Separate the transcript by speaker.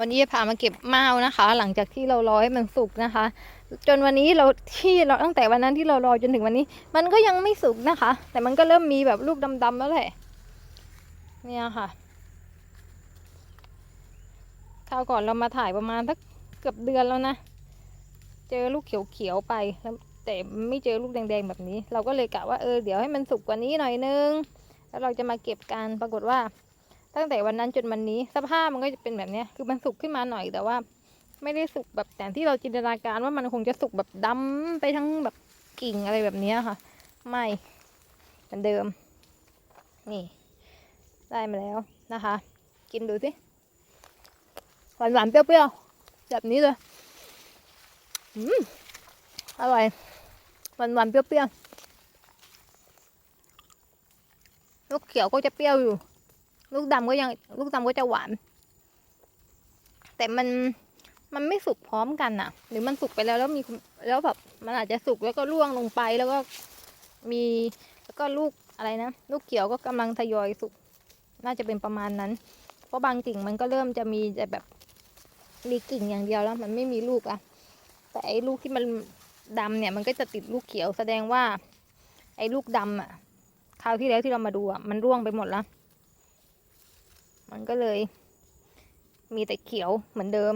Speaker 1: วันนี้จะพามาเก็บมาวนะคะ หลังจากที่เรารอให้มันสุกนะคะ จนวันนี้เราที่เราตั้งแต่วันนั้นที่เรารอจนถึงวันนี้ มันก็ยังไม่สุกนะคะ แต่มันก็เริ่มมีแบบลูกดำๆแล้วแหละเนี่ยค่ะคราวก่อนเรามาถ่ายประมาณสักเกือบเดือนแล้วนะ เจอลูกเขียวๆไปแล้วแต่ไม่เจอลูกแดงๆแบบนี้ เราก็เลยกะว่าเออเดี๋ยวให้มันสุกกว่านี้หน่อยนึง แล้วเราจะมาเก็บกันปรากฏว่า ตั้งแต่วันนั้นจนวันนี้สภาพมันก็จะเป็นแบบนี้คือมันสุกขึ้นมาหน่อยแต่ว่า ไม่ได้สุกแบบแต่ที่เราจินตนาการว่ามันคงจะสุกแบบดำไปทั้งแบบกิ่งอะไรแบบนี้ค่ะ ไม่เหมือนเดิม นี่ ได้มาแล้วนะคะ กินดูสิหวานหวานๆเปรี้ยวๆแบบนี้เลยอืมอร่อยหวานหวานๆเปรี้ยวๆลูกเขียวก็จะเปรี้ยวอยู่ ลูกดำก็ยังลูกดำก็จะหวาน แต่มันมันไม่สุกพร้อมกันน่ะหรือมันสุกไปแล้วแล้วมีแล้วแบบมันอาจจะสุกแล้วก็ร่วงลงไปแล้วก็มีแล้วก็ลูกอะไรนะลูกเขียวก็กำลังทยอยสุก น่าจะเป็นประมาณนั้น เพราะบางกิ่งมันก็เริ่มจะมีแต่แบบมีกิ่งอย่างเดียวแล้ว มันไม่มีลูกอะแต่ไอ้ลูกที่มันดำเนี่ย มันก็จะติดลูกเขียวแสดงว่า ไอ้ลูกดำอะคราวที่แล้วที่เรามาดูอะมันร่วงไปหมดแล้ว มันก็เลยมีแต่เขียวเหมือนเดิม